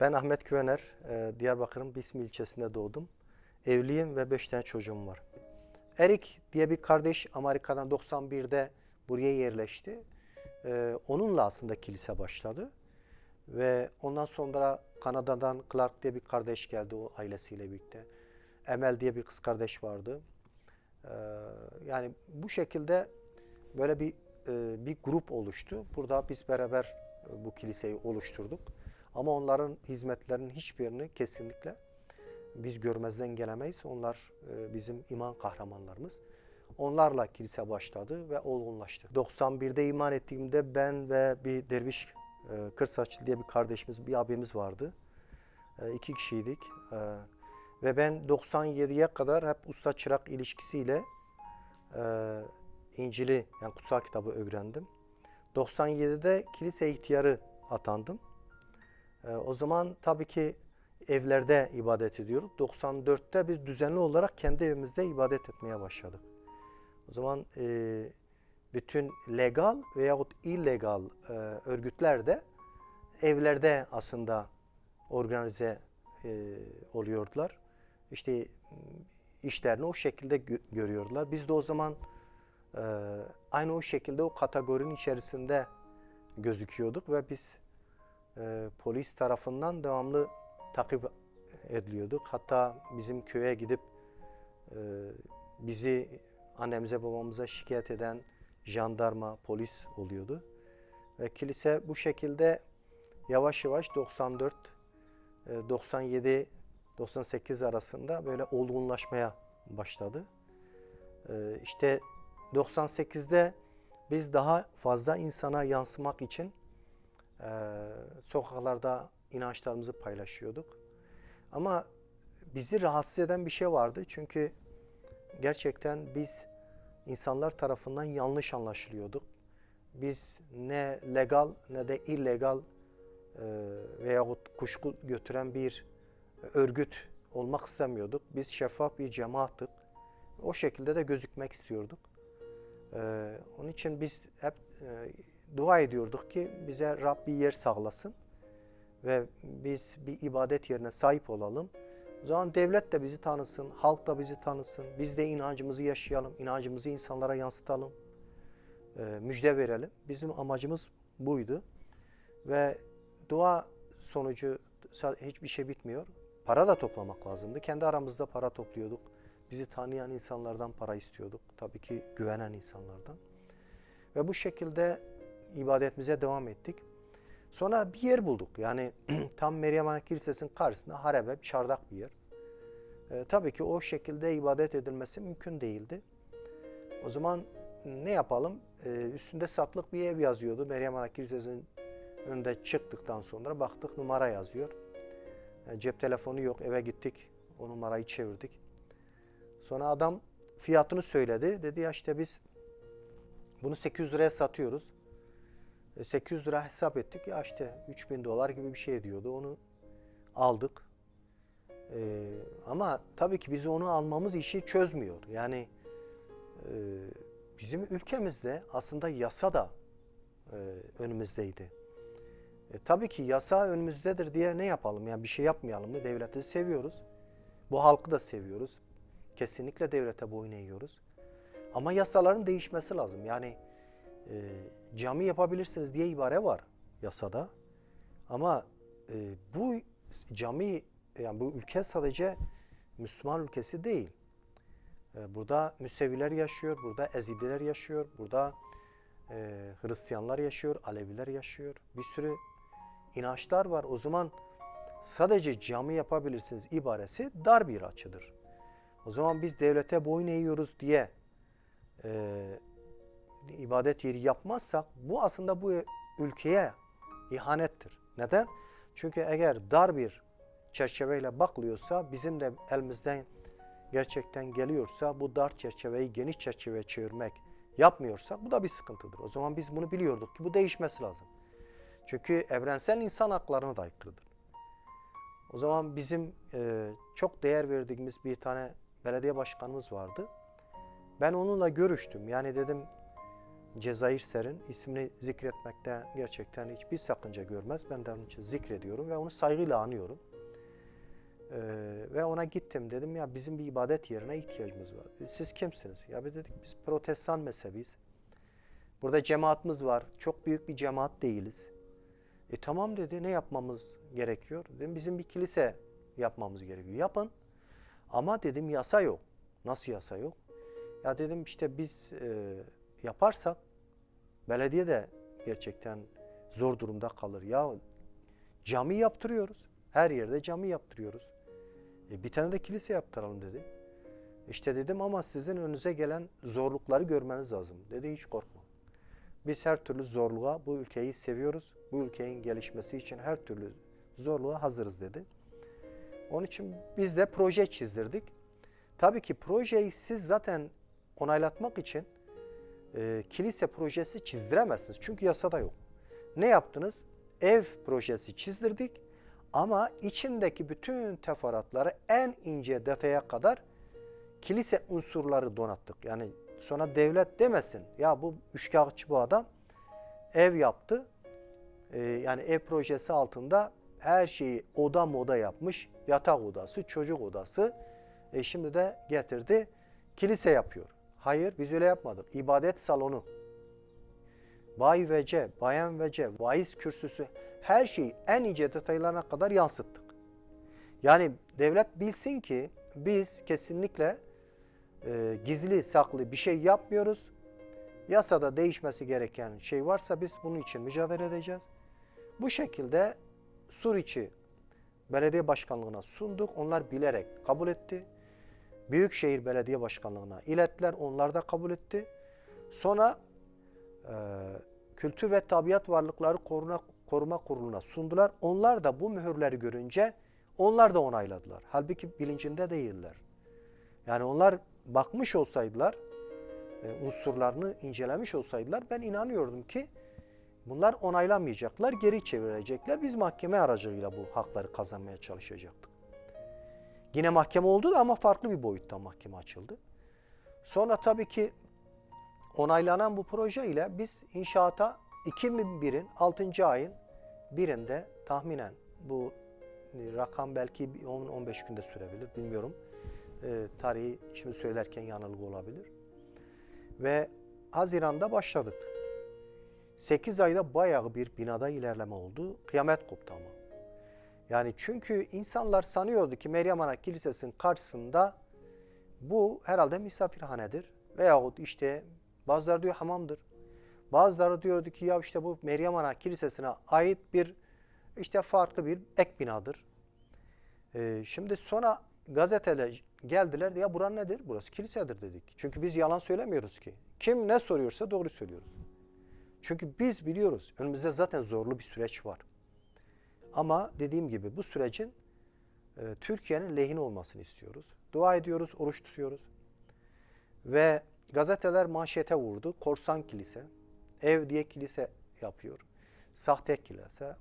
Ben Ahmet Küvener, e, Diyarbakır'ın Bismi ilçesinde doğdum. Evliyim ve 5 tane çocuğum var. Erik diye bir kardeş Amerika'dan 91'de buraya yerleşti. E, Onunla aslında kilise başladı. Ve ondan sonra Kanada'dan Clark diye bir kardeş geldi o ailesiyle birlikte. Emel diye bir kız kardeş vardı. E, Yani bu şekilde böyle bir bir grup oluştu. Burada biz beraber bu kiliseyi oluşturduk. Ama onların hizmetlerinin hiçbirini kesinlikle biz görmezden gelemeyiz. Onlar e, bizim iman kahramanlarımız. Onlarla kilise başladı ve olgunlaştı. 91'de iman ettiğimde ben ve bir derviş e, Kırsaçlı diye bir kardeşimiz, bir abimiz vardı. E, iki kişiydik. Ve ben 97'ye kadar hep usta çırak ilişkisiyle İncil'i yani kutsal kitabı öğrendim. 97'de kilise ihtiyarı atandım. Ee, o zaman tabii ki evlerde ibadet ediyorduk. 94'te biz düzenli olarak kendi evimizde ibadet etmeye başladık. O zaman e, bütün legal veyahut illegal e, örgütler de evlerde aslında organize e, oluyordular. İşte işlerini o şekilde gö- görüyordular. Biz de o zaman e, aynı o şekilde o kategorinin içerisinde gözüküyorduk ve biz e, polis tarafından devamlı takip ediliyorduk. Hatta bizim köye gidip e, bizi annemize babamıza şikayet eden jandarma, polis oluyordu. Ve kilise bu şekilde yavaş yavaş 94, e, 97, 98 arasında böyle olgunlaşmaya başladı. E, işte 98'de biz daha fazla insana yansımak için e, sokaklarda inançlarımızı paylaşıyorduk. Ama bizi rahatsız eden bir şey vardı. Çünkü gerçekten biz insanlar tarafından yanlış anlaşılıyorduk. Biz ne legal ne de illegal e, veyahut kuşku götüren bir örgüt olmak istemiyorduk. Biz şeffaf bir cemaattık. O şekilde de gözükmek istiyorduk. Ee, onun için biz hep e, dua ediyorduk ki bize Rab bir yer sağlasın ve biz bir ibadet yerine sahip olalım. O zaman devlet de bizi tanısın, halk da bizi tanısın. Biz de inancımızı yaşayalım, inancımızı insanlara yansıtalım, e, müjde verelim. Bizim amacımız buydu. Ve dua sonucu hiçbir şey bitmiyor. Para da toplamak lazımdı. Kendi aramızda para topluyorduk. Bizi tanıyan insanlardan para istiyorduk. Tabii ki güvenen insanlardan. Ve bu şekilde ibadetimize devam ettik. Sonra bir yer bulduk. Yani tam Meryem Ana Kilisesi'nin karşısında harebe, bir çardak bir yer. Ee, tabii ki o şekilde ibadet edilmesi mümkün değildi. O zaman ne yapalım? Ee, üstünde satlık bir ev yazıyordu. Meryem Ana Kilisesi'nin önünde çıktıktan sonra baktık numara yazıyor. Ee, cep telefonu yok. Eve gittik. O numarayı çevirdik. Sonra adam fiyatını söyledi. Dedi ya işte biz bunu 800 liraya satıyoruz. E, 800 lira hesap ettik. Ya işte 3000 dolar gibi bir şey ediyordu. Onu aldık. E, ama tabii ki bizi onu almamız işi çözmüyor. Yani e, bizim ülkemizde aslında yasa da e, önümüzdeydi. E, tabii ki yasa önümüzdedir diye ne yapalım? Yani bir şey yapmayalım mı? Devleti seviyoruz. Bu halkı da seviyoruz. Kesinlikle devlete boyun eğiyoruz. Ama yasaların değişmesi lazım. Yani e, cami yapabilirsiniz diye ibare var yasada. Ama e, bu cami yani bu ülke sadece Müslüman ülkesi değil. E, burada Müseviler yaşıyor, burada Ezidiler yaşıyor, burada e, Hristiyanlar yaşıyor, Aleviler yaşıyor. Bir sürü inançlar var. O zaman sadece cami yapabilirsiniz ibaresi dar bir açıdır. O zaman biz devlete boyun eğiyoruz diye e, ibadet yeri yapmazsak bu aslında bu ülkeye ihanettir. Neden? Çünkü eğer dar bir çerçeveyle bakılıyorsa bizim de elimizden gerçekten geliyorsa bu dar çerçeveyi geniş çerçeveye çevirmek yapmıyorsak bu da bir sıkıntıdır. O zaman biz bunu biliyorduk ki bu değişmesi lazım. Çünkü evrensel insan haklarına da aykırıdır. O zaman bizim e, çok değer verdiğimiz bir tane belediye başkanımız vardı. Ben onunla görüştüm. Yani dedim Cezayir Ser'in ismini zikretmekte gerçekten hiçbir sakınca görmez. Ben de onun için zikrediyorum ve onu saygıyla anıyorum. Ee, ve ona gittim dedim ya bizim bir ibadet yerine ihtiyacımız var. Siz kimsiniz? Ya bir dedik biz protestan mezhebiyiz. Burada cemaatimiz var. Çok büyük bir cemaat değiliz. E tamam dedi ne yapmamız gerekiyor? Dedim bizim bir kilise yapmamız gerekiyor. Yapın. Ama dedim yasa yok. Nasıl yasa yok? Ya dedim işte biz e, yaparsak belediye de gerçekten zor durumda kalır. Ya cami yaptırıyoruz. Her yerde cami yaptırıyoruz. E, bir tane de kilise yaptıralım dedi. İşte dedim ama sizin önünüze gelen zorlukları görmeniz lazım. Dedi hiç korkma. Biz her türlü zorluğa bu ülkeyi seviyoruz. Bu ülkenin gelişmesi için her türlü zorluğa hazırız dedi. Onun için biz de proje çizdirdik. Tabii ki projeyi siz zaten onaylatmak için e, kilise projesi çizdiremezsiniz. Çünkü yasada yok. Ne yaptınız? Ev projesi çizdirdik ama içindeki bütün teferruatları en ince detaya kadar kilise unsurları donattık. Yani sonra devlet demesin ya bu üçkağıtçı bu adam ev yaptı. Ee, yani ev projesi altında her şeyi oda moda yapmış. Yatak odası, çocuk odası. E şimdi de getirdi kilise yapıyor. Hayır biz öyle yapmadık. İbadet salonu. Bay vece, bayan vece, vaiz kürsüsü her şeyi en ince detaylarına kadar yansıttık. Yani devlet bilsin ki biz kesinlikle e, gizli saklı bir şey yapmıyoruz. Yasada değişmesi gereken şey varsa biz bunun için mücadele edeceğiz. Bu şekilde Suriçi Belediye Başkanlığı'na sunduk. Onlar bilerek kabul etti. Büyükşehir Belediye Başkanlığı'na ilettiler. Onlar da kabul etti. Sonra e, Kültür ve Tabiat Varlıkları Koruma, Koruma Kurulu'na sundular. Onlar da bu mühürleri görünce onlar da onayladılar. Halbuki bilincinde değiller. Yani onlar bakmış olsaydılar, e, unsurlarını incelemiş olsaydılar ben inanıyordum ki bunlar onaylamayacaklar, geri çevirecekler. Biz mahkeme aracılığıyla bu hakları kazanmaya çalışacaktık. Yine mahkeme oldu da ama farklı bir boyutta mahkeme açıldı. Sonra tabii ki onaylanan bu proje ile biz inşaata 2001'in 6. ayın birinde tahminen bu e, rakam belki 10-15 günde sürebilir bilmiyorum. E, tarihi şimdi söylerken yanılgı olabilir. Ve Haziran'da başladık. 8 ayda bayağı bir binada ilerleme oldu. Kıyamet koptu ama. Yani çünkü insanlar sanıyordu ki Meryem Ana Kilisesi'nin karşısında bu herhalde misafirhanedir. Veyahut işte bazıları diyor hamamdır. Bazıları diyordu ki ya işte bu Meryem Ana Kilisesi'ne ait bir işte farklı bir ek binadır. Ee, şimdi sonra gazeteler geldiler ya buran nedir? Burası kilisedir dedik. Çünkü biz yalan söylemiyoruz ki. Kim ne soruyorsa doğru söylüyoruz. Çünkü biz biliyoruz önümüzde zaten zorlu bir süreç var. Ama dediğim gibi bu sürecin e, Türkiye'nin lehine olmasını istiyoruz. Dua ediyoruz, oruç tutuyoruz. Ve gazeteler manşete vurdu. Korsan kilise, ev diye kilise yapıyor. Sahte kilise,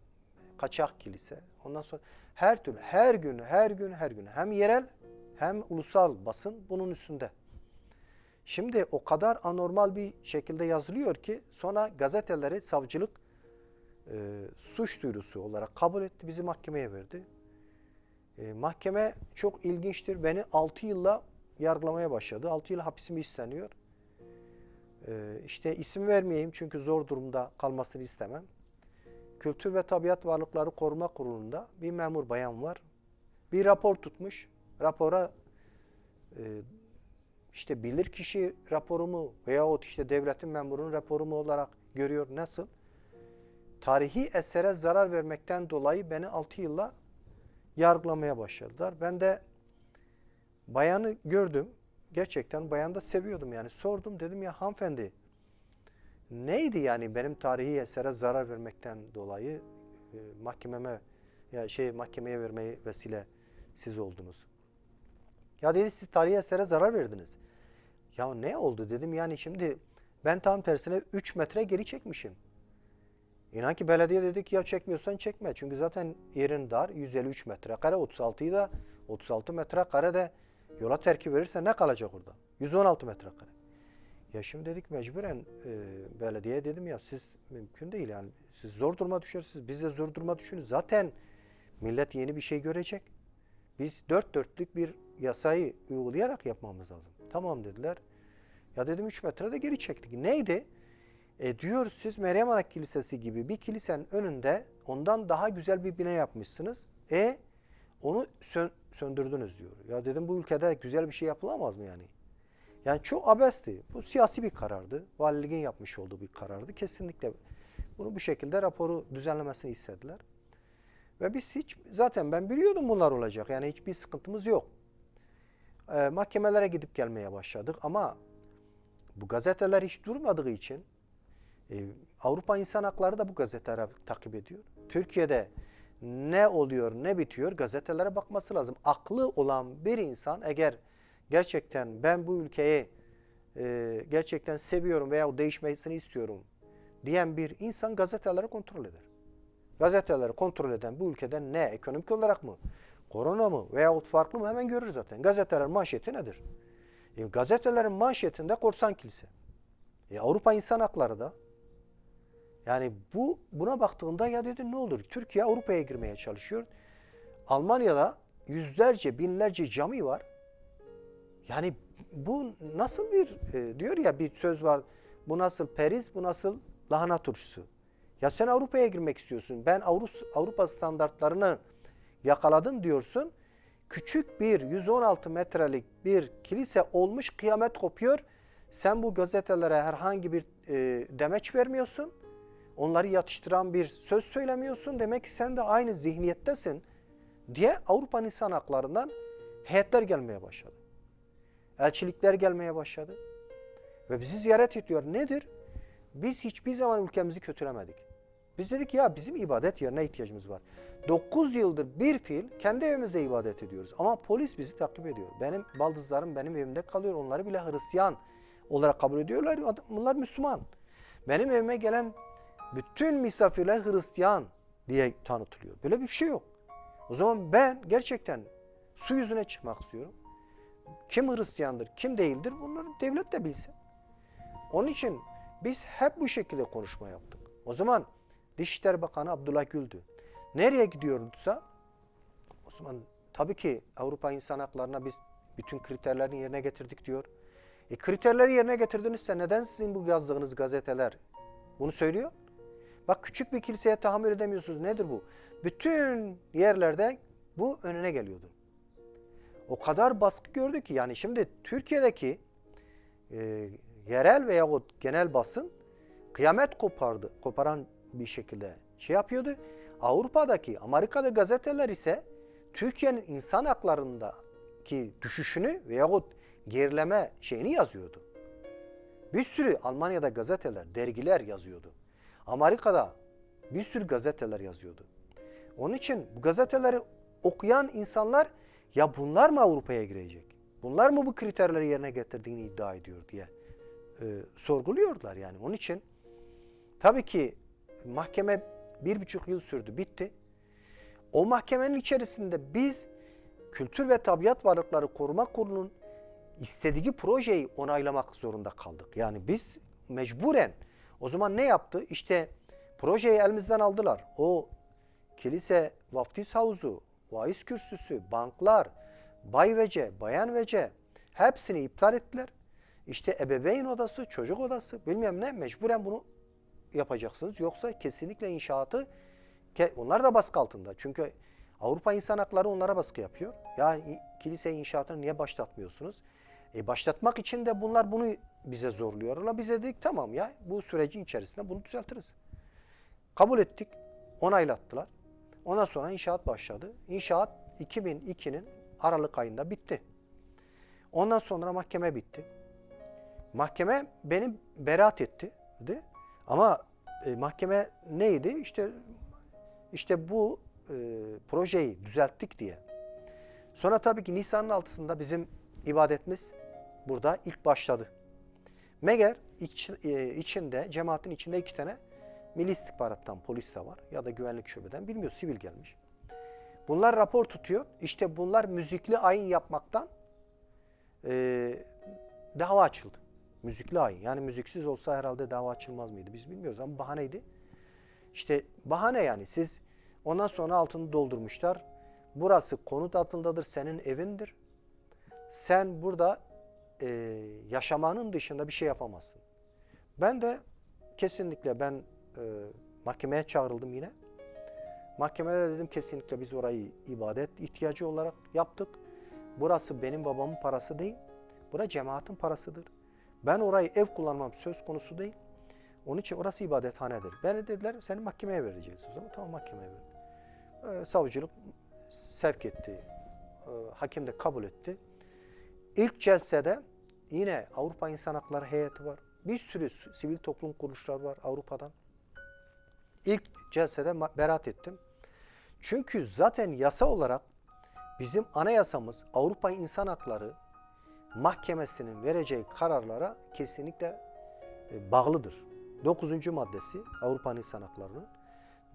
kaçak kilise. Ondan sonra her türlü, her gün, her gün, her gün hem yerel hem ulusal basın bunun üstünde. Şimdi o kadar anormal bir şekilde yazılıyor ki sonra gazeteleri savcılık e, suç duyurusu olarak kabul etti, bizi mahkemeye verdi. E, mahkeme çok ilginçtir. Beni 6 yılla yargılamaya başladı. 6 yıl hapisimi isteniyor. E, işte isim vermeyeyim çünkü zor durumda kalmasını istemem. Kültür ve Tabiat Varlıkları Koruma Kurulu'nda bir memur bayan var. Bir rapor tutmuş. Rapora e, işte bilirkişi raporu mu veyahut işte devletin memurunun raporu mu olarak görüyor. Nasıl? Tarihi esere zarar vermekten dolayı beni 6 yılla yargılamaya başladılar. Ben de bayanı gördüm. Gerçekten bayanı da seviyordum yani. Sordum dedim ya hanımefendi neydi yani benim tarihi esere zarar vermekten dolayı e, mahkememe ya şey mahkemeye vermeyi vesile siz oldunuz. Ya dedi siz tarihi esere zarar verdiniz. Ya ne oldu dedim yani şimdi ben tam tersine 3 metre geri çekmişim. İnan ki belediye dedi ki ya çekmiyorsan çekme. Çünkü zaten yerin dar 153 metrekare 36'yı da 36 metrekare de yola terki verirse ne kalacak orada? 116 metrekare. Ya şimdi dedik mecburen e, belediye dedim ya siz mümkün değil yani siz zor duruma düşersiniz biz de zor duruma düşünürüz. Zaten millet yeni bir şey görecek. Biz dört dörtlük bir yasayı uygulayarak yapmamız lazım. Tamam dediler. Ya dedim 3 metrede geri çektik. Neydi? E diyor siz Meryem Ana Kilisesi gibi bir kilisenin önünde ondan daha güzel bir bina yapmışsınız. E onu sön- söndürdünüz diyor. Ya dedim bu ülkede güzel bir şey yapılamaz mı yani? Yani çok abesti. Bu siyasi bir karardı. Valiliğin yapmış olduğu bir karardı. Kesinlikle bunu bu şekilde raporu düzenlemesini istediler. Ve biz hiç zaten ben biliyordum bunlar olacak. Yani hiçbir sıkıntımız yok. Ee, mahkemelere gidip gelmeye başladık ama bu gazeteler hiç durmadığı için e, Avrupa İnsan Hakları da bu gazeteleri takip ediyor. Türkiye'de ne oluyor, ne bitiyor gazetelere bakması lazım. Aklı olan bir insan eğer gerçekten ben bu ülkeyi e, gerçekten seviyorum veya değişmesini istiyorum diyen bir insan gazeteleri kontrol eder. Gazeteleri kontrol eden bu ülkede ne? Ekonomik olarak mı? Korona mı? Veyahut farklı mı? Hemen görür zaten. Gazetelerin manşeti nedir? E, gazetelerin manşetinde korsan kilise. E, Avrupa İnsan Hakları da. Yani bu buna baktığında ya dedi ne olur? Türkiye Avrupa'ya girmeye çalışıyor. Almanya'da yüzlerce, binlerce cami var. Yani bu nasıl bir e, diyor ya bir söz var. Bu nasıl periz, bu nasıl lahana turşusu. Ya sen Avrupa'ya girmek istiyorsun. Ben Avrupa, standartlarını yakaladım diyorsun. Küçük bir 116 metrelik bir kilise olmuş kıyamet kopuyor. Sen bu gazetelere herhangi bir e, demeç vermiyorsun. Onları yatıştıran bir söz söylemiyorsun. Demek ki sen de aynı zihniyettesin diye Avrupa İnsan Haklarından heyetler gelmeye başladı. Elçilikler gelmeye başladı. Ve bizi ziyaret ediyor. Nedir? Biz hiçbir zaman ülkemizi kötülemedik. Biz dedik ya bizim ibadet yerine ihtiyacımız var. 9 yıldır bir fiil kendi evimizde ibadet ediyoruz. Ama polis bizi takip ediyor. Benim baldızlarım benim evimde kalıyor. Onları bile Hristiyan olarak kabul ediyorlar. Bunlar Müslüman. Benim evime gelen bütün misafirler Hristiyan diye tanıtılıyor. Böyle bir şey yok. O zaman ben gerçekten su yüzüne çıkmak istiyorum. Kim Hristiyandır, kim değildir bunları devlet de bilsin. Onun için biz hep bu şekilde konuşma yaptık. O zaman Dışişleri Bakanı Abdullah Gül'dü. Nereye gidiyorduysa o zaman tabii ki Avrupa İnsan Hakları'na biz bütün kriterlerini yerine getirdik diyor. E kriterleri yerine getirdinizse neden sizin bu yazdığınız gazeteler bunu söylüyor? Bak küçük bir kiliseye tahammül edemiyorsunuz. Nedir bu? Bütün yerlerde bu önüne geliyordu. O kadar baskı gördü ki yani şimdi Türkiye'deki e, yerel veyahut genel basın kıyamet kopardı, koparan bir şekilde şey yapıyordu. Avrupa'daki, Amerika'da gazeteler ise Türkiye'nin insan haklarındaki düşüşünü veyahut gerileme şeyini yazıyordu. Bir sürü Almanya'da gazeteler, dergiler yazıyordu. Amerika'da bir sürü gazeteler yazıyordu. Onun için bu gazeteleri okuyan insanlar ya bunlar mı Avrupa'ya girecek? Bunlar mı bu kriterleri yerine getirdiğini iddia ediyor diye e, sorguluyorlar yani. Onun için tabii ki mahkeme bir buçuk yıl sürdü, bitti. O mahkemenin içerisinde biz Kültür ve Tabiat Varlıkları Koruma Kurulu'nun istediği projeyi onaylamak zorunda kaldık. Yani biz mecburen o zaman ne yaptı? İşte projeyi elimizden aldılar. O kilise, vaftiz havuzu, vaiz kürsüsü, banklar, bay vece, bayan vece hepsini iptal ettiler. İşte ebeveyn odası, çocuk odası bilmem ne mecburen bunu yapacaksınız. Yoksa kesinlikle inşaatı onlar da baskı altında. Çünkü Avrupa İnsan Hakları onlara baskı yapıyor. Ya kilise inşaatını niye başlatmıyorsunuz? E başlatmak için de bunlar bunu bize zorluyorlar. Bize dedik tamam ya bu sürecin içerisinde bunu düzeltiriz. Kabul ettik. Onaylattılar. Ondan sonra inşaat başladı. İnşaat 2002'nin Aralık ayında bitti. Ondan sonra mahkeme bitti. Mahkeme beni beraat etti. Ama e, mahkeme neydi? İşte işte bu e, projeyi düzelttik diye. Sonra tabii ki Nisan'ın altısında bizim ibadetimiz burada ilk başladı. Meğer iç, e, içinde, cemaatin içinde iki tane Milli İstihbarattan polis de var ya da güvenlik şubeden bilmiyor sivil gelmiş. Bunlar rapor tutuyor. İşte bunlar müzikli ayin yapmaktan e, dava açıldı. Müzikli ayin. Yani müziksiz olsa herhalde dava açılmaz mıydı? Biz bilmiyoruz ama bahaneydi. İşte bahane yani siz ondan sonra altını doldurmuşlar. Burası konut altındadır, senin evindir. Sen burada e, yaşamanın dışında bir şey yapamazsın. Ben de kesinlikle ben e, mahkemeye çağrıldım yine. Mahkemede dedim kesinlikle biz orayı ibadet ihtiyacı olarak yaptık. Burası benim babamın parası değil. Bura cemaatin parasıdır. Ben orayı ev kullanmam söz konusu değil. Onun için orası ibadethanedir. Beni dediler seni mahkemeye vereceğiz. O zaman tamam mahkemeye verdim. Ee, savcılık sevk etti. Ee, hakim de kabul etti. İlk celsede yine Avrupa İnsan Hakları Heyeti var. Bir sürü sivil toplum kuruluşları var Avrupa'dan. İlk celsede beraat ettim. Çünkü zaten yasa olarak bizim anayasamız Avrupa İnsan Hakları Mahkemesi'nin vereceği kararlara kesinlikle e, bağlıdır. 9. maddesi Avrupa İnsan Hakları'nın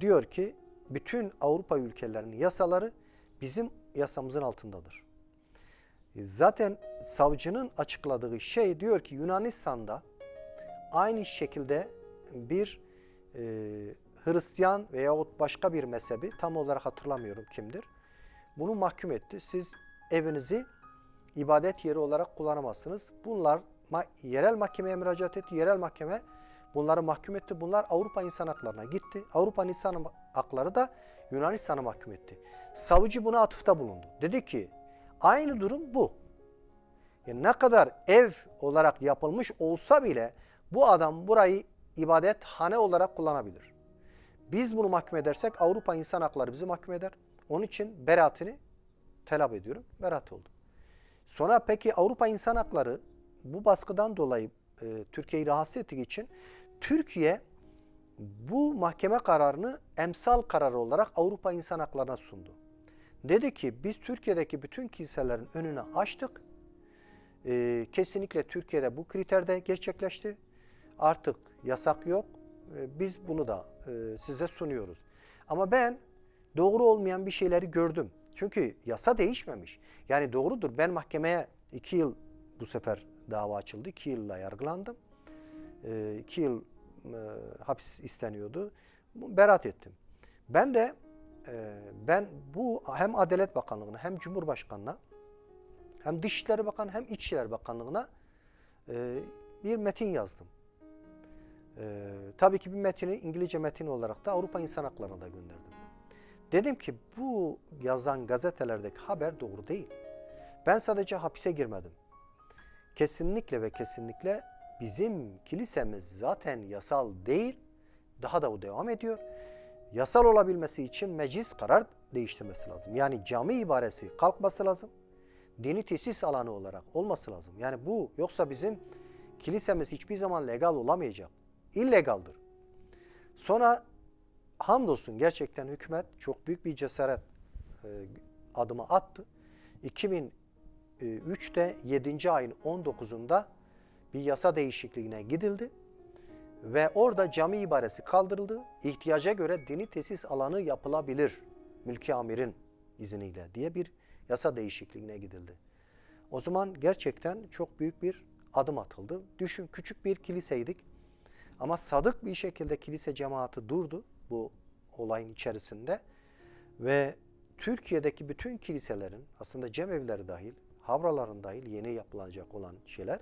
diyor ki bütün Avrupa ülkelerinin yasaları bizim yasamızın altındadır. E, Zaten savcının açıkladığı şey diyor ki Yunanistan'da aynı şekilde bir e, Hristiyan veyahut başka bir mezhebi tam olarak hatırlamıyorum kimdir. Bunu mahkum etti. Siz evinizi ibadet yeri olarak kullanamazsınız. Bunlar yerel mahkemeye müracaat etti. Yerel mahkeme bunları mahkum etti. Bunlar Avrupa İnsan Hakları'na gitti. Avrupa İnsan Hakları da Yunanistan'a mahkum etti. Savcı buna atıfta bulundu. Dedi ki aynı durum bu. Yani ne kadar ev olarak yapılmış olsa bile bu adam burayı ibadethane olarak kullanabilir. Biz bunu mahkum edersek Avrupa İnsan Hakları bizi mahkum eder. Onun için beraatini talep ediyorum. Beraat oldu. Sonra peki Avrupa İnsan Hakları bu baskıdan dolayı e, Türkiye'yi rahatsız ettiği için Türkiye bu mahkeme kararını emsal kararı olarak Avrupa İnsan Hakları'na sundu. Dedi ki biz Türkiye'deki bütün kiliselerin önüne açtık. E, kesinlikle Türkiye'de bu kriterde gerçekleşti. Artık yasak yok. E, biz bunu da e, size sunuyoruz. Ama ben doğru olmayan bir şeyleri gördüm. Çünkü yasa değişmemiş. Yani doğrudur ben mahkemeye iki yıl bu sefer dava açıldı. iki yılla yargılandım. E, iki yıl e, hapis isteniyordu. Beraat ettim. Ben de ben bu hem Adalet Bakanlığı'na hem Cumhurbaşkanı'na hem Dışişleri Bakanı hem İçişleri Bakanlığı'na e, bir metin yazdım. E, tabii ki bir metini İngilizce metin olarak da Avrupa İnsan Hakları'na da gönderdim. Dedim ki bu yazan gazetelerdeki haber doğru değil. Ben sadece hapise girmedim. Kesinlikle ve kesinlikle bizim kilisemiz zaten yasal değil. Daha da o devam ediyor. Yasal olabilmesi için meclis karar değiştirmesi lazım. Yani cami ibaresi kalkması lazım. Dini tesis alanı olarak olması lazım. Yani bu yoksa bizim kilisemiz hiçbir zaman legal olamayacak. İllegaldir. Sonra hamdolsun gerçekten hükümet çok büyük bir cesaret e, adımı attı. 2003'te 7. ayın 19'unda bir yasa değişikliğine gidildi ve orada cami ibaresi kaldırıldı. İhtiyaca göre dini tesis alanı yapılabilir mülki amirin izniyle diye bir yasa değişikliğine gidildi. O zaman gerçekten çok büyük bir adım atıldı. Düşün küçük bir kiliseydik ama sadık bir şekilde kilise cemaati durdu bu olayın içerisinde ve Türkiye'deki bütün kiliselerin aslında cemevleri dahil, havraların dahil yeni yapılacak olan şeyler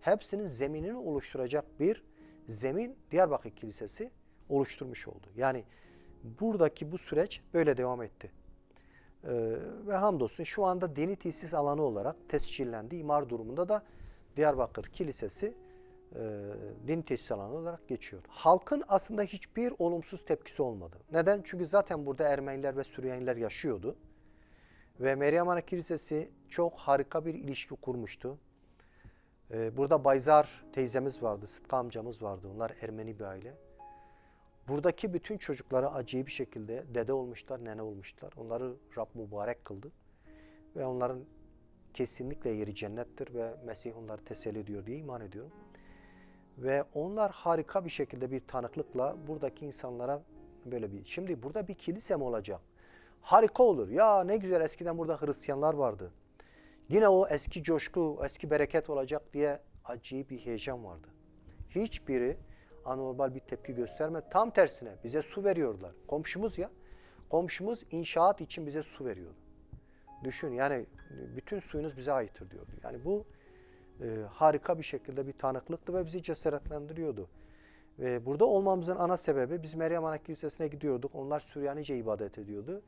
hepsinin zeminini oluşturacak bir zemin Diyarbakır Kilisesi oluşturmuş oldu. Yani buradaki bu süreç böyle devam etti. Ee, ve hamdolsun şu anda dini tesis alanı olarak tescillendi. İmar durumunda da Diyarbakır Kilisesi e, din tesis alanı olarak geçiyor. Halkın aslında hiçbir olumsuz tepkisi olmadı. Neden? Çünkü zaten burada Ermeniler ve Süryaniler yaşıyordu. Ve Meryem Ana Kilisesi çok harika bir ilişki kurmuştu. Ee, burada Bayzar teyzemiz vardı, Sıtkı amcamız vardı. Onlar Ermeni bir aile. Buradaki bütün çocuklara acayip bir şekilde dede olmuşlar, nene olmuşlar. Onları Rab mübarek kıldı. Ve onların kesinlikle yeri cennettir ve Mesih onları teselli ediyor diye iman ediyorum. Ve onlar harika bir şekilde bir tanıklıkla buradaki insanlara böyle bir... Şimdi burada bir kilise mi olacak? Harika olur. Ya ne güzel eskiden burada Hristiyanlar vardı. Yine o eski coşku, eski bereket olacak diye acayip bir heyecan vardı. Hiçbiri anormal bir tepki göstermedi. Tam tersine bize su veriyorlar. Komşumuz ya. Komşumuz inşaat için bize su veriyordu. Düşün yani bütün suyunuz bize aittir diyordu. Yani bu e, harika bir şekilde bir tanıklıktı ve bizi cesaretlendiriyordu. Ve burada olmamızın ana sebebi biz Meryem Ana Kilisesi'ne gidiyorduk. Onlar Süryanice ibadet ediyordu.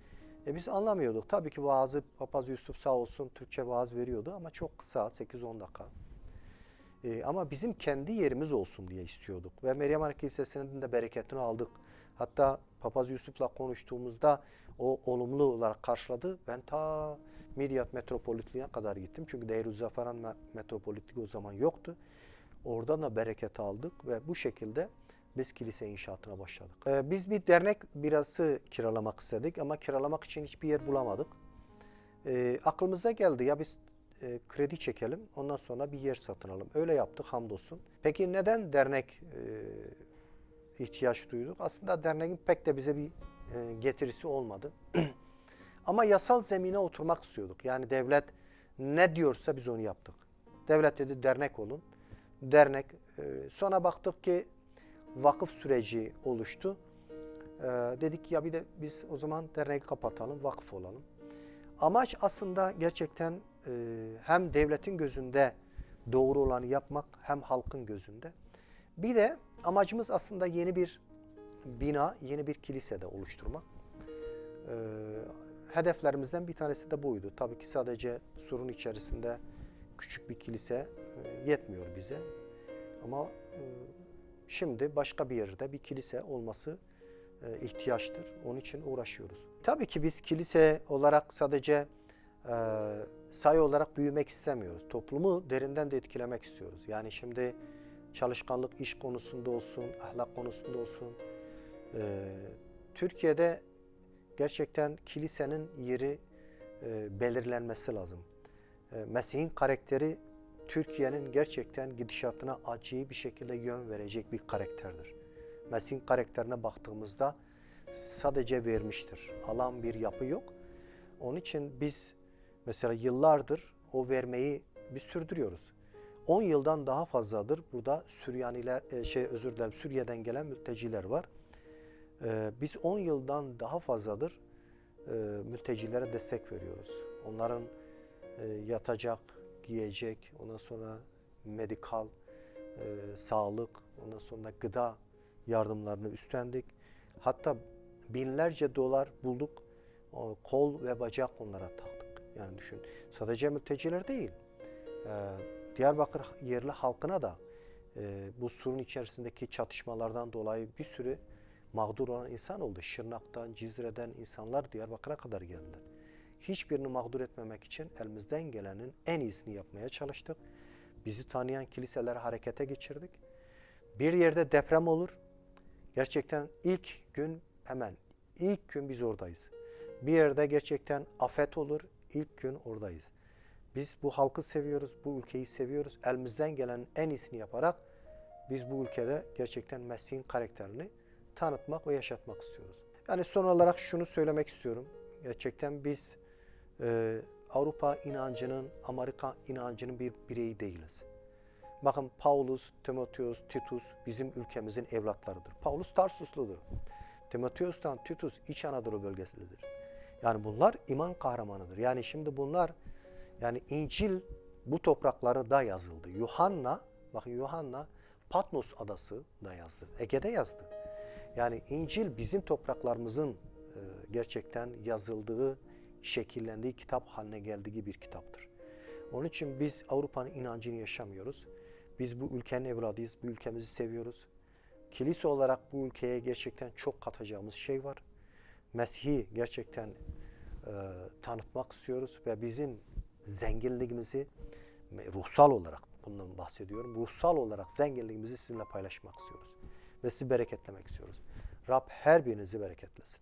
E biz anlamıyorduk. Tabii ki vaazı Papaz Yusuf sağ olsun Türkçe vaaz veriyordu ama çok kısa 8-10 dakika. E, ama bizim kendi yerimiz olsun diye istiyorduk. Ve Meryem Ana Kilisesi'nin de bereketini aldık. Hatta Papaz Yusuf'la konuştuğumuzda o olumlu olarak karşıladı. Ben ta Midyat Metropolitliğine kadar gittim. Çünkü Deirüzzafaran Me- Metropolitliği o zaman yoktu. Oradan da bereket aldık ve bu şekilde biz kilise inşaatına başladık. Ee, biz bir dernek birası kiralamak istedik ama kiralamak için hiçbir yer bulamadık. Ee, aklımıza geldi ya biz e, kredi çekelim ondan sonra bir yer satın alalım. Öyle yaptık hamdolsun. Peki neden dernek e, ihtiyaç duyduk? Aslında derneğin pek de bize bir e, getirisi olmadı. Ama yasal zemine oturmak istiyorduk. Yani devlet ne diyorsa biz onu yaptık. Devlet dedi dernek olun. Dernek. e, sonra baktık ki vakıf süreci oluştu. E, dedik ya bir de biz o zaman derneği kapatalım, vakıf olalım. Amaç aslında gerçekten e, hem devletin gözünde doğru olanı yapmak hem halkın gözünde. Bir de amacımız aslında yeni bir bina, yeni bir kilise de oluşturmak. Ee, hedeflerimizden bir tanesi de buydu. Tabii ki sadece surun içerisinde küçük bir kilise e, yetmiyor bize. Ama e, şimdi başka bir yerde bir kilise olması e, ihtiyaçtır. Onun için uğraşıyoruz. Tabii ki biz kilise olarak sadece e, sayı olarak büyümek istemiyoruz. Toplumu derinden de etkilemek istiyoruz. Yani şimdi çalışkanlık iş konusunda olsun, ahlak konusunda olsun. e, Türkiye'de gerçekten kilisenin yeri e, belirlenmesi lazım. E, Mesih'in karakteri Türkiye'nin gerçekten gidişatına acı bir şekilde yön verecek bir karakterdir. Mesih'in karakterine baktığımızda sadece vermiştir. Alan bir yapı yok. Onun için biz mesela yıllardır o vermeyi biz sürdürüyoruz. 10 yıldan daha fazladır burada Süryaniler e, şey özür dilerim Suriye'den gelen mülteciler var. Ee, Biz 10 yıldan daha fazladır e, mültecilere destek veriyoruz. Onların e, yatacak, giyecek, ondan sonra medikal, e, sağlık, ondan sonra gıda yardımlarını üstlendik. Hatta binlerce dolar bulduk, kol ve bacak onlara taktık. Yani düşün, sadece mülteciler değil, e, Diyarbakır yerli halkına da e, bu surun içerisindeki çatışmalardan dolayı bir sürü mağdur olan insan oldu. Şırnak'tan, Cizre'den insanlar Diyarbakır'a kadar geldiler. Hiçbirini mağdur etmemek için elimizden gelenin en iyisini yapmaya çalıştık. Bizi tanıyan kiliseleri harekete geçirdik. Bir yerde deprem olur. Gerçekten ilk gün hemen ilk gün biz oradayız. Bir yerde gerçekten afet olur. ilk gün oradayız. Biz bu halkı seviyoruz, bu ülkeyi seviyoruz. Elimizden gelen en iyisini yaparak biz bu ülkede gerçekten Mesih'in karakterini tanıtmak ve yaşatmak istiyoruz. Yani son olarak şunu söylemek istiyorum. Gerçekten biz e, Avrupa inancının, Amerika inancının bir bireyi değiliz. Bakın Paulus, Timoteus, Titus bizim ülkemizin evlatlarıdır. Paulus Tarsusludur. Timoteus'tan Titus İç Anadolu bölgesidir. Yani bunlar iman kahramanıdır. Yani şimdi bunlar yani İncil bu toprakları da yazıldı. Yuhanna, bakın Yuhanna Patmos adası da yazdı. Ege'de yazdı. Yani İncil bizim topraklarımızın e, gerçekten yazıldığı, şekillendiği kitap haline geldiği bir kitaptır. Onun için biz Avrupa'nın inancını yaşamıyoruz. Biz bu ülkenin evladıyız, bu ülkemizi seviyoruz. Kilise olarak bu ülkeye gerçekten çok katacağımız şey var. Mesih'i gerçekten e, tanıtmak istiyoruz ve bizim zenginliğimizi ruhsal olarak bundan bahsediyorum. Ruhsal olarak zenginliğimizi sizinle paylaşmak istiyoruz ve sizi bereketlemek istiyoruz. Rab her birinizi bereketlesin.